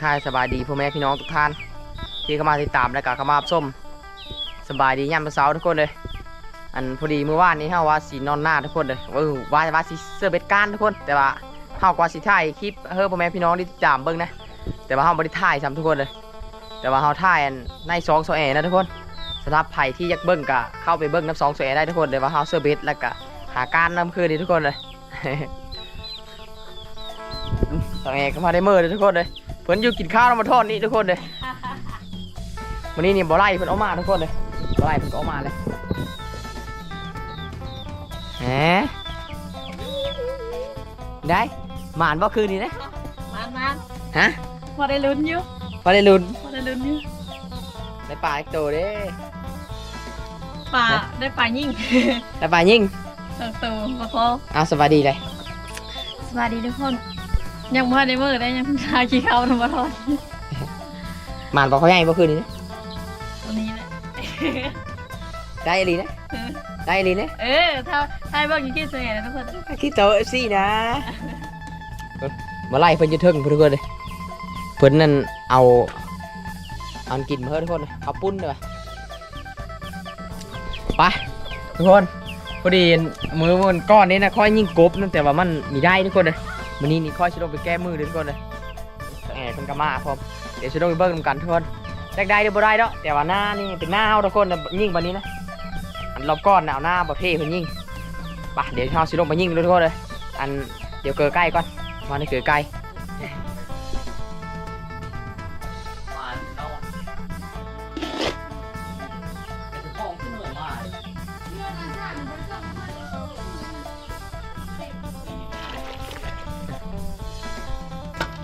กทานสบายดีพ่อแม่พี่น้องทุกท่าน ที่เข้ามาติดตามและก็เข้ามารับชมสบายดียามมื้อเช้าทุกคนเลย อันพอดีเมื่อวานนี้เฮาว่าสีนอนหน้าทุกคนเลยเออว่าว่าสิเสื้อเบ็ดก้านทุกคน แต่ว่าเฮากว่าสิถ่ายคลิปเฮ้อพ่อแม่พี่น้องที่ติดตามเบิ่งนะแต่ว่าเฮาบ่ได้ถ่ายซ้ำทุกคนเลย แต่ว่าเฮาถ่ายอันใน2 2แอนะทุกคนสำหรับไผที่อยากเบิ่งก็เข้าไปเบิ่งน้ำ2 2แอได้ทุกคนแต่ว่าเฮาเสื้อเบ็ดแล้วก็หาการนำคืนนี้ทุกคนเลยสองแอก็มาได้เมื่อเลยทุกคนเลย พิ่นอยู่กินข้าวแล้วมาทอดนี่ทุกคนเลยวันนี้นี่บ่ไล่เพิ่นเอามาทุกคนเลยบ่ไล่เพิ่นก็เอามาเลยแหมได้หมานบ่คืนนี้นะมันมันฮะพอได้ลุ้นอยู่บ่ได้ลุ้นพอได้ลุ้นอยู่ได้ปลาอีกตัวเด้ป่าได้ป่ายิ่งได้ปลายิงสองตัวมาพอเอาสบายดีเลยสวัสดีทุกคน ยังพอได้มือได้ยังทาขี้เขาทำมาทอดหมานบ่เขาใหญ่บ่คืนนี้นะตัวนี้แหละ ได้อีหลีนะได้อีหลีนะเออถ้าถ้าให้เบิ่งอยี่กี่สวยนะทุกคนคิดโตเอฟซีนะเออบ่ไล่เพิ่นจะถึงเพิ่นทุกคนเลยเพิ่นนั่นเอาเอากินมาเฮ้ทุกคนเลยเอาปุ้นเลยไปทุกคนพอดีมือมันก้อนนี้นะค่อยยิงกบนั่นแต่ว่ามันมีได้ทุกคนเลย วันนี้นี่ค่อยชิลงไปแก้มือเลยทุกคนเลยแอบเป็นกามาพร้อมเดี๋ยวชิลงไปเบิ้งนำกันทุกคนแรกได้เดี๋ยวบ่ได้เนาะแต่ว่าหน้านี่เป็นหน้าเฮาทุกคนนะยิงวันนี้นะอันรอบก้อนน่ะเอาหน้าบ่เพ่เพิ่นยิงป่ะเดี๋ยวเฮาสิลงไปยิงเลยทุกคนเลยอันเดี๋ยวเกิดใกล้ก่อนมาในเกิดใกล้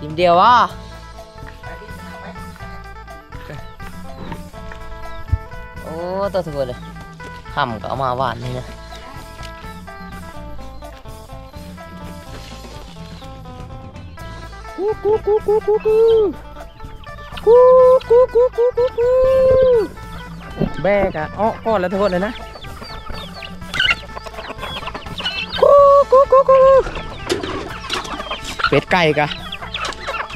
ทีมเดียววะโอ้ตัวทุกคนเลยห้ำก็เอามาหวานนี่นะกูกูกูกูกูกูกูกูกูกูกูกูแบกอะอ้อก้อนแล้วทุกคนเลยนะกูกูกูกูเป็ดไก่กะ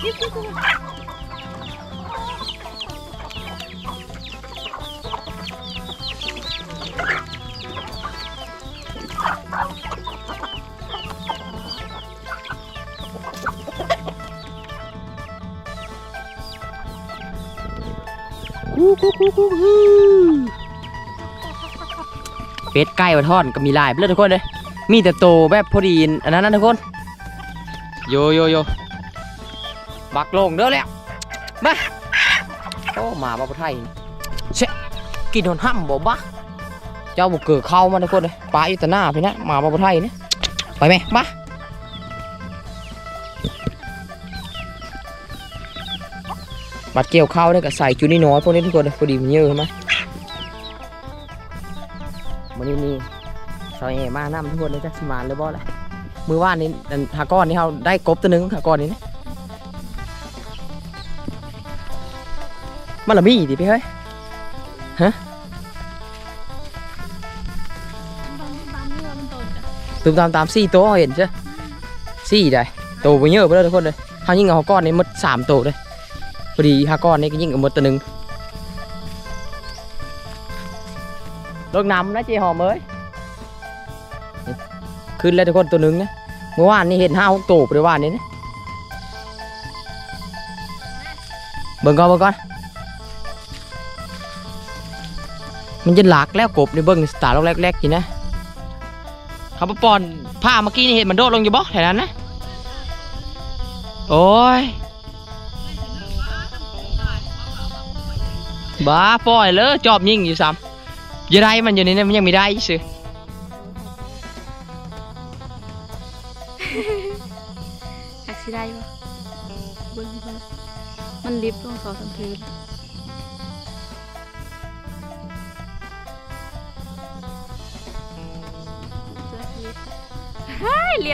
เป็ดไก่มาทอดก็มีลายเพื่อนทุกคนเลย มีแต่โตแบบพอดีอันนั้นนะทุกคน โยโยโย บักลงเด้อแล้วมาโอ้มาบ้าไทยเชะกินโดนห้ำบ่บ้าเจ้าบุกเกิดเข้ามาทุกคนเลยปลาอยู่แต่หน้าพี่นะหมาบ้าไทยนะไปไหมมาบัดเกี่ยวเข้าเนี่ยก็ใส่จุนี่น้อยพวกนี้ทุกคนเลยพอดีมันเยอะใช่ไหมมันนี่นี่ซอยเอมาน้ำทุกคนเลยจักสิมานเลยบ่เลยมือว่านนี่อันหาก้อนนี่เขาได้กบตัวหนึงหาก้อนนี้นะ มันละมีดิพี่เฮ้ยฮะตุมตามตามสี่ตัวเห็นใช่สี่ได้โตไปเยอะไปเลยทุกคนเลยเขายิงเอาก้อนนี้หมดสามตัวเลยพอดีหาก้อนนี้ก็ยิงเอาหมดตัวหนึ่งลงน้ำนะเจหอมเอ้ยนี่ขึ้นแล้วทุกคนตัวหนึ่งนะเมื่อวานนี้เห็นห้าหกตัวไปวานนี้นะเบิ่งก่อนเบิ่งก่อน มันจะหลากแล้วกบในเบิ่งสตาร์ล็อกแรกๆกินนะเขาปอนผ้าเมื่อกี้นี่เห็นมันโดดลงอยู่บ่แถวนั้นนะ โอ้ยบ้าปล่อยเลยจอบยิงอยู่ซ้ำยังไงมันอยู่นี่นะมันยังไม่ได้สิหักสิได้ปะมันลิฟต์ลงสองสามที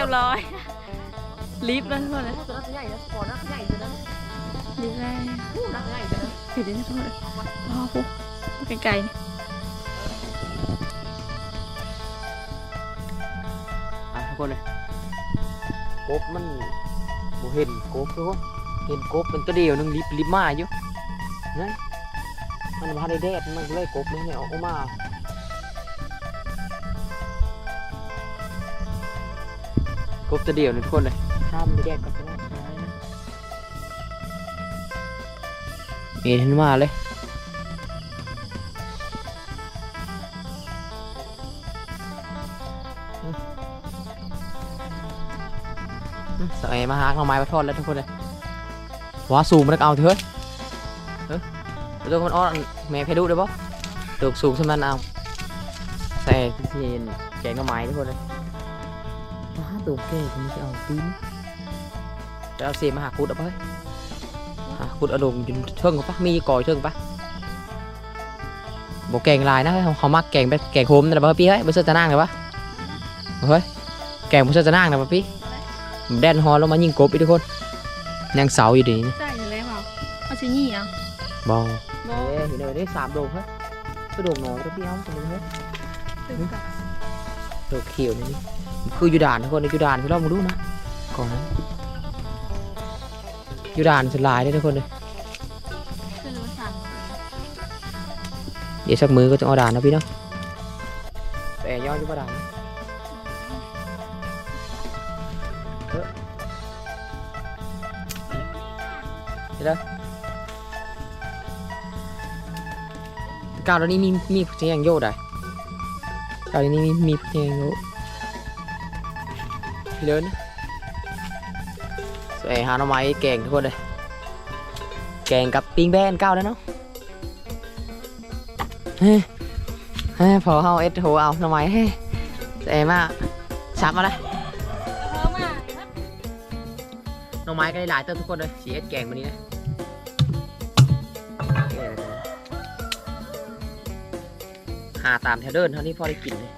ยเรียบร้อย ลิฟต์แล้วทุกคนเลยตัวนั้นใหญ่นะก่อนนะใหญ่ตัวนั้นลิฟต์แล้วนักใหญ่ตัวนั้นผิดได้ทุกคนเลยว้าวปุ๊บไกลๆนี่อะทุกคนเลยกบมันบ่เห็นกบทุกคนเห็นกบเป็นตัวเดียวหนึงลิบลิบมาอยู่นะมันมาได้แดดมันเลยกบเลยเนี่ยออกมา กบตัวเดียวนี่ทุกคนเลยข้ามไปแดดกับตัวเห็นมาเลยอืมสายมาหาเอาไม้มาทอดแล้วทุกคนเลยว้าสูงมันก็เอาเถอะเฮ้ยเดี๋ยวตัวคนอ้อนแม่เพดูได้ปะตัวสูงสมันเอาใส่ที่เย็นแกงหน่อไม้ทุกคนเลยว้า ตัวเก่งมันจะเอาปีนจะเอาเสียมาหาคุดเอาไปหาคุดอาลงจนเทิงปะมีก่อยเทิงปะบอกแกงลายนะเขามักแกงแบบแกงโฮมนะปะพี่เฮ้ยไม่ใช่จะนั่งเลยปะเฮ้ยแกงไม่ใช่จะนั่งนะปะพี่แดนฮอลงมายิงกบอีกทุกคนยังเสาอยู่ดีใช่อยู่แล้วเปล่าเอาชิ้นนี่เอาบอลเอ้ยเห็นเลยได้สามโดมเฮ้ยก็โดมน้อยก็พี่เอาตรงนี้เฮ้ยตึงกับโดมเขียวนี่ คืออยู่ด่านทุกคนอยู่ด่านที่เรามาดูนะก่อนนะอยู่ด่านสลายได้ทุกคนเลยเดี๋ยวสักมือก็จะเอาด่านนะพี่เนาะแต่ย้อนอยู่ประด่านนะเฮ้ยเดี๋ยวกาวตัวนี้มีมีเสียงโยดได้กาวตัวนี้มีมีเสียงโยด เลินสวยหาหน่อไม้แกงทุกคนเลย แกงกับปิ้งแบนก้าวแล้วเนาะเฮ้ยเฮ้ยพอเอาเอ็ดโหเอาหน่อไม้เฮ้ยเอ็มากสับมาเลยเพราะหน่อไม้ก็ได้หลายเติมทุกคนเลยสีเอ็ดแกงวันนี้นะหาตามแถวเดินเท่านี้พอได้กินเลย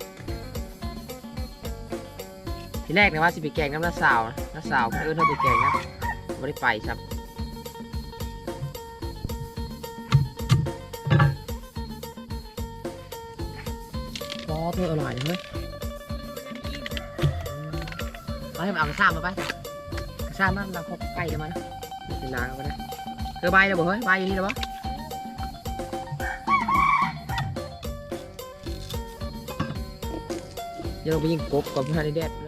ทีแรกนะว่าสิไปแกงน้ำน้าสาวน้าสาวเอิ้นเท่าไปแกงนะไม่ได้ไปครับรอเธออร่อยเฮ้ยเอาให้มันเอากระซ่ามาไปกระซ่ามันเราคบไก่กันมานะกินล้างเอาไปนะเธอใบแล้วบ่เฮ้ยใบอยู่นี่แล้วบ่เดี๋ยวเราไปยิงกบก่อนเพื่อนในแดดเล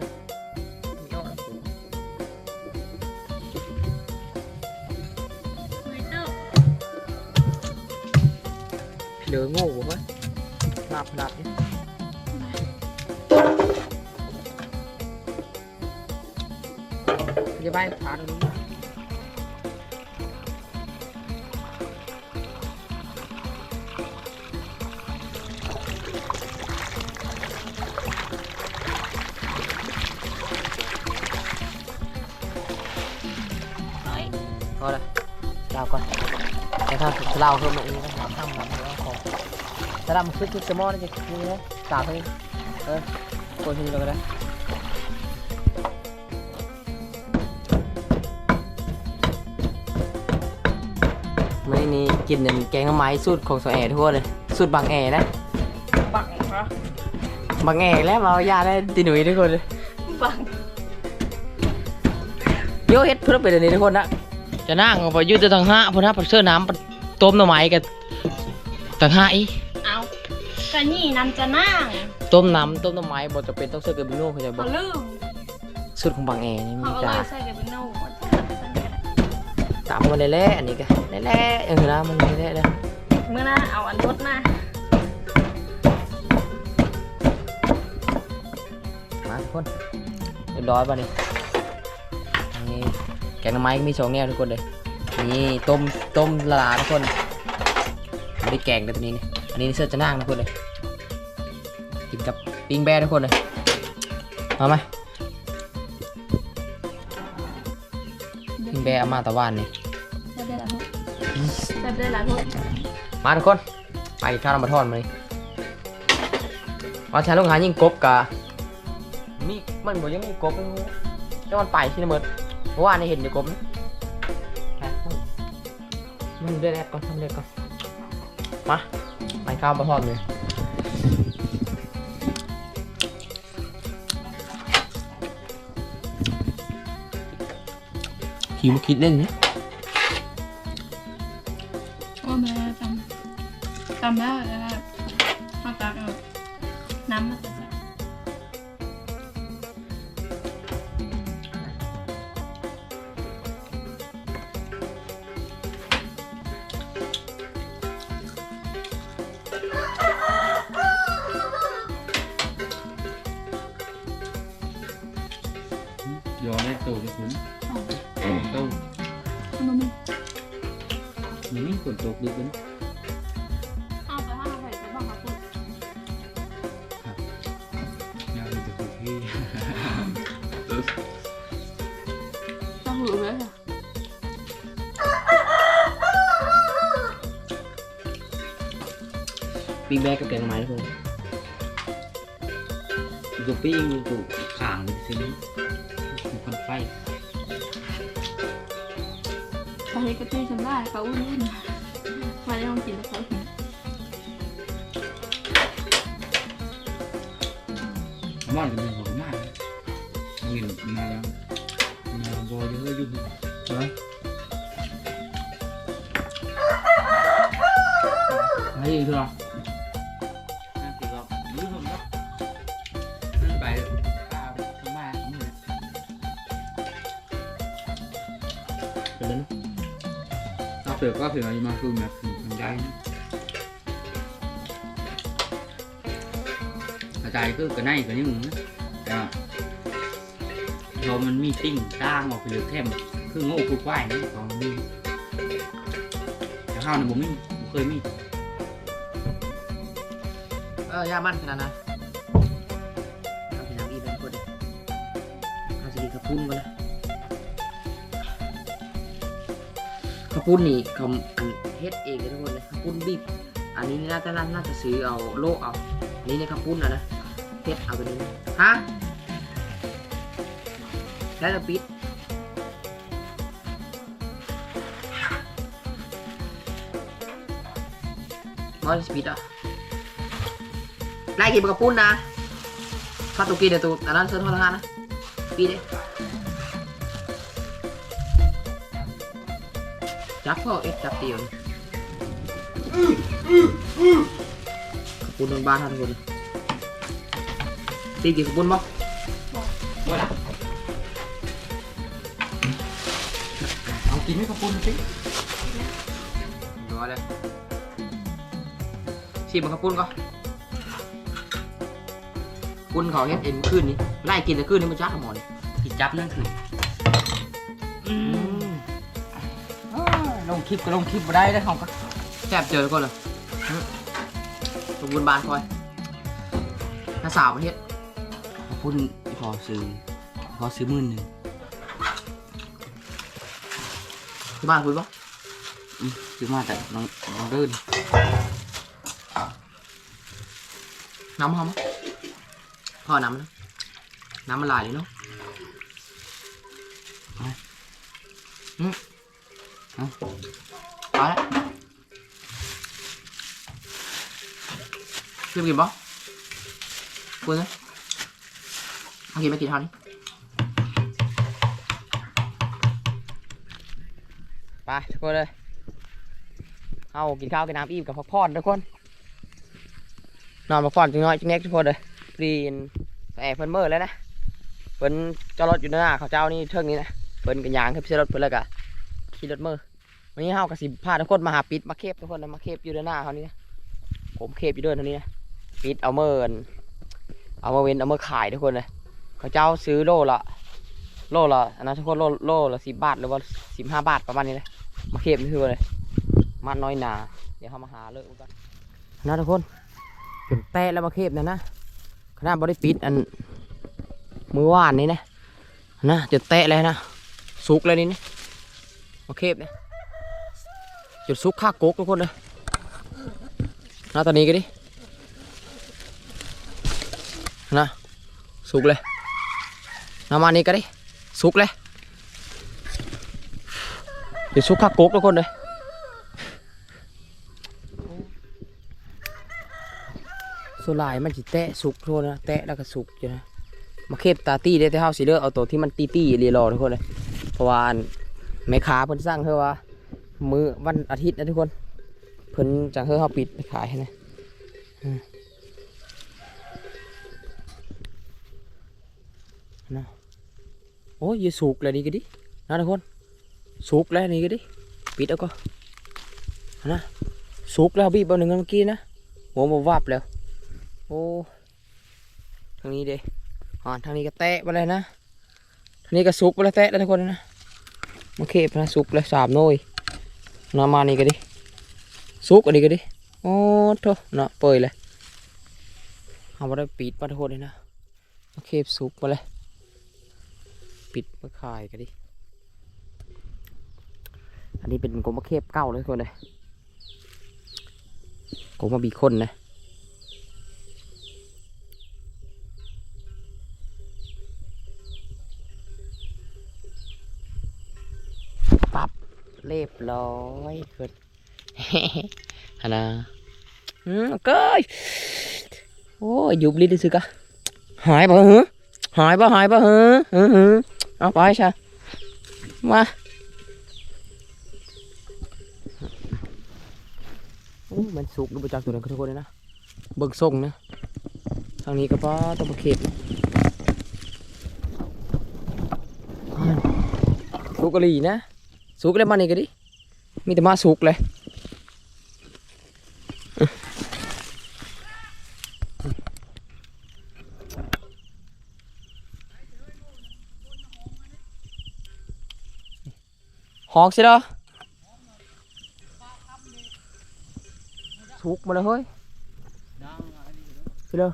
เหลือโง่บ่เฮ้ยหลับหลับนี่จะ ถ้าทำคลิปคลิปสมอนี่จะนี่นะสาวเท่านี้เออกดทีนี้เราก็ได้ไม่นี่กินหนึ่งแกงหน่อไม้สูตรของสาวแอร์ทั่วเลยสูตรบางแอนะบังเหรอบางแอแล้วมาเอายาได้ตีหนุ่ยทุกคนเลยบังโยเฮ็ดเพื่อเป็นอันนี้ทุกคนนะจะนั่งเอาไปยืดจะตั้งห้าเพราะถ้าเสื้อน้ำต้มหน่อไม้กันตั้งห้าอีเอา กะนี่นำจะนั่งต้มน้ำต้มหน่อไม้บ่จะเป็นต้องเสื้อเกอร์บิโน่เขาจะบอเขากลืมสูตรของบางแอนี่เขามีก็เลจ้ายใส่กับเป็นโน่ตามมาเละๆอันนี้ก็เละๆอย่างนี้นะมันเละๆเลยเมื่อหน้าเอาอันรถมามาทุกคนเรียบร้อยป่ะนี่นี่แกงหน่อไม้ก็มีสองแนวทุกคนเลยนี่ต้มต้มละลาทุกคนไม่ได้แกงเลยตัวนี้นี่ อันนี้เสื้อจะนั่งทุกคนเลยกินกับปิ้งแบร์ทุกคนเลยมาไหมปิ้งแบร์เอามาตะวันนี่ได้ได้แล้วแซ่บได้หลายคนมาทุกคน ไปข้าวน้ำมาทอดมาเลยว่าใช้ลูกหายิงกบกะมีมันบอกยังมีกบอยู่แต่มันไปที่นเมิดเพราะว่าในเห็นอยู่กบนะไปมันเรียกแรกก่อนทำเรียกก่อนมาไป ข้าวมาทอดเลยคิวคิดเล่นเนี่ยโอ้แม่ตำตำแล้วนะครับข้าวตักเอาน้ำมา ปีแบกกับแกงไม้ทุกคนตัวปิ้งตัวข่างซื้อคนไฟไปให้กระตี้ฉันได้เขาอุ่นมาได้ลองกินแล้วเขาหิวมอนกันเป็นหัวมากเงินมาแล้วมาบอเยอะยู่ไเป็นนั้นเอาเปลือกก็เปลือกมาคือแบบมันใหญ่กระจายก็กระไนกระนี่มึงนะแต่เรามันมีติ้งต่างออกไปเหลือแค่คือโง่คือควายนี่ของมันมีแต่ข้าวเนี่ยผมไม่เคยมีเออยามันขนาดนั้น กระพุ้นนี่เขาอันเฮ็ดเองเลยทุกคนเลยกระพุ้นบีบอันนี้น่าจะน่าจะซื้อเอาโลเอาอันนี้ในกระพุ้นนะนะเฮ็ดเอาตัวนี้ฮะแล้วจะปิดมอสปิดอะนายกินกับปุ้นนะถ้าตุกีเดี๋ยวตูอันนั้นเชิญทำงานนะปีเด้ จับพ่อเอ็ดจับเตียวนี่กับปุ้นโดนบ้านท่านทุกคนตีกินกับปุ้นบ่บ่ละเอากินไหมกับปุ้นสิรอเลยชิมกับปุ้นก่อนคุณเขาเฮ็ดเอ็นขึ้นนี่ไล่กินแต่ขึ้นนี่มันจ้าหมอนี่ ที่จับนั่นคือ ลงคลิปก็ลงคลิปมาได้ได้ของก็แซ่บเจอทุกคนเลยสมบูรณ์บานคอยน้าสาวประเทศพูดพอซื้อพอซื้อหมื่นหนึ่งที่บ้านคุณปะอืมซื้อมาแต่น้องน้องเดินน้ำหอมปะพอน้ำนะน้ำมันลายเลยเนาะ เรียบกินปะคุณนะเอากินไปกี่เท่านี้ไปทุกคนเลยเอากินข้าวกินน้ำอิ่มกับพักผ่อนทุกคน นอนพักผ่อนจังน้อยจังเน็กทุกคนเลยปรีนแอร์เพิ่นเมื่อแล้วนะเพิ่นจอดรถอยู่หน้าเขาเจ้านี่เทิงนี้นะเพิ่นกันยางขึ้นไปใช้รถเพิ่นแล้วก็ขี่รถเมื่อวันนี้เฮากับสิพาทุกคนมาหาปิดมาเคบทุกคนนะมาเคบอยู่ด้านหน้าเขานี่นะผมเคบอยู่ด้วยเท่านี้นะ ปิดเอาเมื่อนเอามาเว้นเอามาขายทุกคนเลยเขาเจ้าซื้อโลละโลละอันนั้นทุกคนโลโลละสิบบาทหรือว่าสิบห้าบาทประมาณนี้เลยมาเข็บนี่คือเลยมันน้อยหนา เดี๋ยวเขามาหาเลิกกันนะทุกคนเป็นแตะแล้วมาเข็บนะนะขนาดบริปิดอันมือว่านนี่นะนะจะแตะเลยนะสุกเลยนี่นะมาเข็บเนี่ยจุดซุกข้ากกทุกคนเลยนะตอนนี้ก็ดิ นะสุกเลยน้ำมันนี้ก็ดิสุกเลยจุดซุกข้ากกทุกคนเลยส่วนหลายมันจะแตะสุกทุกคนนะแตะแล้วก็สุกอยู่นะมาเข็บตาตี้ได้แต่เฮาสิเลือกเอาตัวที่มันตี้ตี้เรียรอทุกคนเลยเพราะว่านแม่ค้าเพิ่นสั่งเธอว่ามือวันอาทิตย์นะทุกคนเพิ่นจังเฮอเฮาปิดไปขายให้นะอืม นะโอ้ยสุกเลยนี่ก็ดินะทุกคนสุกแล้วนี่ก็ดิปิดแล้วก็นะสุกแล้วบีบเอาหนึ่งเมื่อกี้นะหัวมันวับแล้วโอ้ทางนี้เด้อ่าทางนี้ก็แตะไปเลยนะทางนี้ก็สุกไปแล้วแตะแล้วทุกคนนะมาเข็บนะสุกแล้วสามน่วย nó mà này cái đi suốt cái đi cái đi ô thôi nó bơi lại เอาได้ปิดมาทุกคนเลยนะโอเคสุกมาเลย ปิดมาขายกันดิ อันนี้เป็นกลมะเข็บเก้าเลยทุกคนเลยกลมะบีคนนะปับเรียบร้อยขึ้นฮะนะอืมเก้ยโอ้ยยุบลิ้นดิสึกะหายป่ะเหรอหายป่ะหายป่ะเหรอ เอาไปใช่มาโอ้มันสุกดูประจักษ์ตัวนั้นทุกคนเลยนะ เบิ่งส่งนะ ทางนี้ก็ป้าต้องมาเข็บสุกกะหรี่นะ สุกเลยมานี่ก็ดิ มีแต่มาสุกเลย หอกสิเด้อสุกมาเลยเฮ้ยสิเด้อ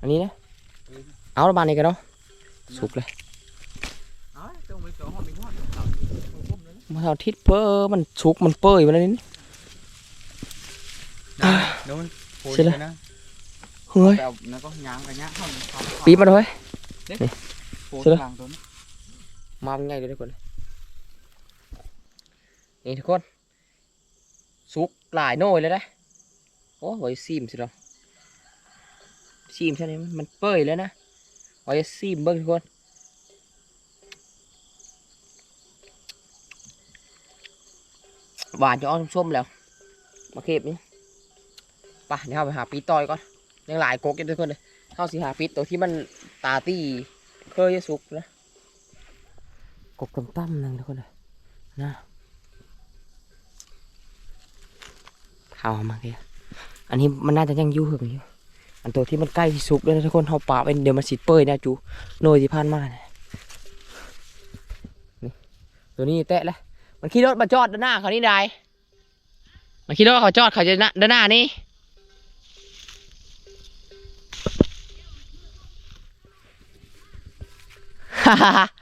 อันนี้นะเอาละบานนี้กันเนาะสุกเลยมาเอาทิศเพ้อมันสุกมันเปื่อยมาแล้วนี่โดนโผล่เสร็จแล้วนะเฮ้ยแต่แล้วก็ยางกันยางเข้าปีบมาเลยโผล่เสร็จแล้วกลางตัวนี้มาเป็นไงเลยทุกคน นี่ทุกคนสุกหลายโน่ยเลยนะโอ้ไว้ซีมสิเราซีมใช่ไหมมันเปื่อยแล้วนะไว้ซีมเบิ้งทุกคนหวานจะอ้อมส้มแล้ว มาเก็บนี่ไปเดี๋ยวเราไปหาปีต่อยก่อนยังหลายกกอยู่ทุกคนเลยเข้าสิหาปีตัวที่มันตาตี้เคยจะสุกนะกบตั้มๆหนึ่งทุกคนเลยนะ ขาวมาเกียอันนี้มันน่าจะยังยู่หึงอยู่อันตัวที่มันใกล้ที่สุกเลยนะทุกคนเขาป่าเป็นเดี๋ยวมันสิเปื่อยนะจูโนยที่ผ่านมาเนี่ยตัวนี้แตะเลยมันขี่รถมาจอดด้านหน้าเขานี่ได้มันขี่รถเขาจอดเขาจะน้าด้านหน้านี่ฮ่าฮ่า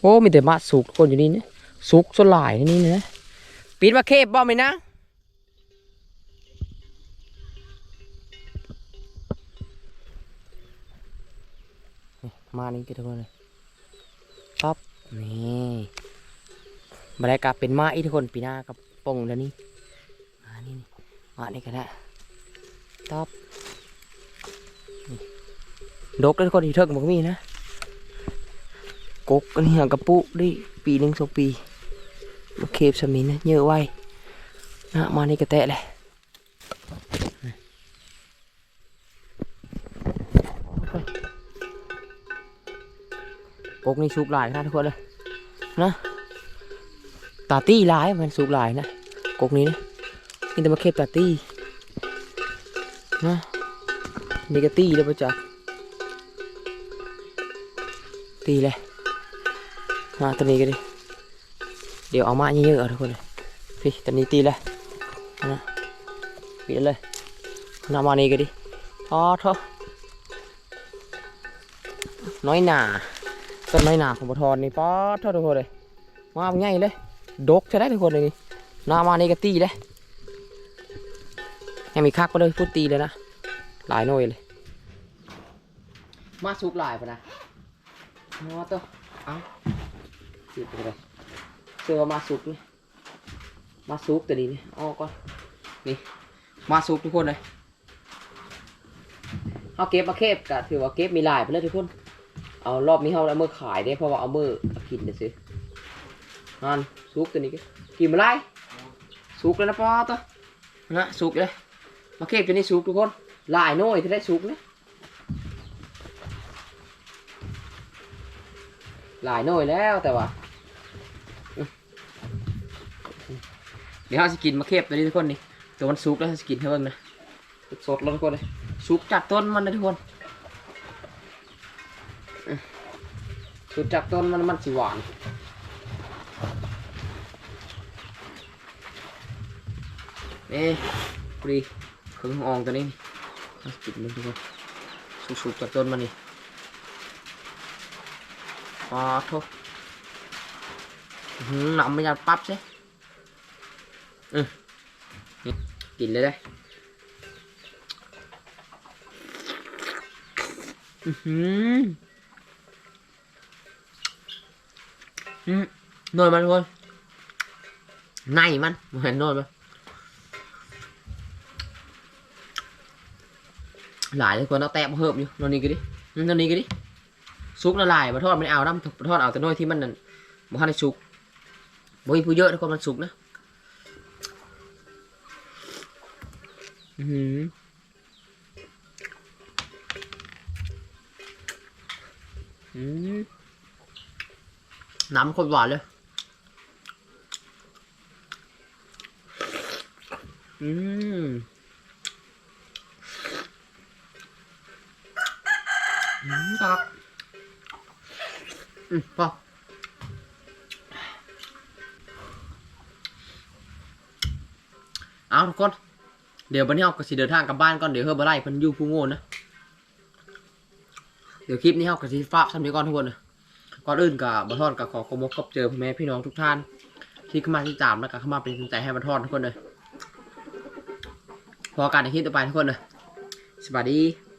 โอ้มีแต่มาสุกทุกคนอยู่นี่เนี่ยสุกสลายนี่นะปิดมาเคบบ่ไหมนะมานี่กี่ทุกคนเลยปั๊บนี่บรรยากาศเป็นมาอีทุกคนปีหน้ากับปงแล้วนี่มานี่นี่มานี่กันนะต๊อบดกแล้วทุกคนที่เทิงบอกมีนะ กกอันนี้หางกระปุได้ปีหนึ่งสองปีมาเคบสมินนะเยอะไว้นะมานี่กระแตะเลยกกนี่สุกหลายนะทุกคนเลยนะตาตี้หลายมันสุกหลายนะกกนี้นะนี่แต่มาเคบตาตี้นะนี่ก็ตี้แล้วปะจ๊ะตีเลย มาตัวนี้ก็ดิ เดี๋ยวเอามาเยอะๆทุกคนเลยพี่ตัวนี้ตีเลยนะปิดเลยนามานี่ก็ดิอ๋อเถอะน้อยหนาต้นน้อยหนาของปทอนนี่ป๊อดเท่าทุกคนเลย มาง่ายเลย ดกใช่ได้ทุกคนเลยนี่นามานี่ก็ตีเลยให้มีคักไปเลยพูดตีเลยนะ หลายหน่วยเลย มาซุกหลายปะนะมาตัวเอา สิบไปเลยเสื้อมาซุกนี่มาซุกตัวนี้นี่อ๋อก่อนนี่มาซุกทุกคนเลยเอาเก็บมาเก็บกะถือว่าเก็บมีลายไปเลยทุกคน เอารอบนี้เขาเอามือขายได้เพราะว่าเอามือกินเดี๋ยวสินั่นซุกตัวนี้กินมาไล่ซุกแล้วนะป้อตัวนะซุกเลยมาเก็บตัวนี้ซุกทุกคนลายน่วยที่ได้ซุกนะหลายหน่วยแล้วแต่ว่าอื้อ เดี๋ยวเราจะกินมาเก็บตัวนี้ทุกคนนี่ตัวมันซุกแล้วเราจะกินให้เบิ่งนะสดๆแล้วทุกคนเลยซุกจากต้นมันนะทุกคนสุดจากต้นมันมันสิหวานนี่พอดีเครื่องอองตัวนี้นี่เอาปิดมันทุกคนสุดๆจากต้นมันนี่อ๋อโทษอื้อหือหนำมันจะปั๊บใช่ อืมนี่กินเลยได้อือหืออืมน่อยมันทุกคนในมันเหมือนน่อยมันหลายทุกคนเอาแตะมาเพิ่มอยู่นอนนี้ก็ดินอนนี้ก็ดิซุกละลายมาทอดมันเอาน้ำมาทอดเอาแต่น้อยที่มันนั่นบ่ทันได้ซุกบ่มีผู้เยอะทุกคนมันสุกนะ อือหืออืมน้ำข้นหวานเลย อืมอืมครับอืมพอเอาทุกคน เดี๋ยววันนี้เราก็สิเดินทางกลับบ้านก่อนเดี๋ยวเฮ้ยบาไล่เพิ่นอยู่ผู้โง่นะเดี๋ยวคลิปนี้เราก็สิฝากทำนี้ก่อนทุกคนนะก่อนอื่นกับบะทอนกับขอขอมกขอบเจอพ่อแม่พี่น้องทุกท่าน ที่เข้ามาที่ตามแล้วก็เข้ามาเป็นกำลังใจให้บะทอนทุกคนเลยพอการในคลิปต่อไปทุกคนเลยสวัสดี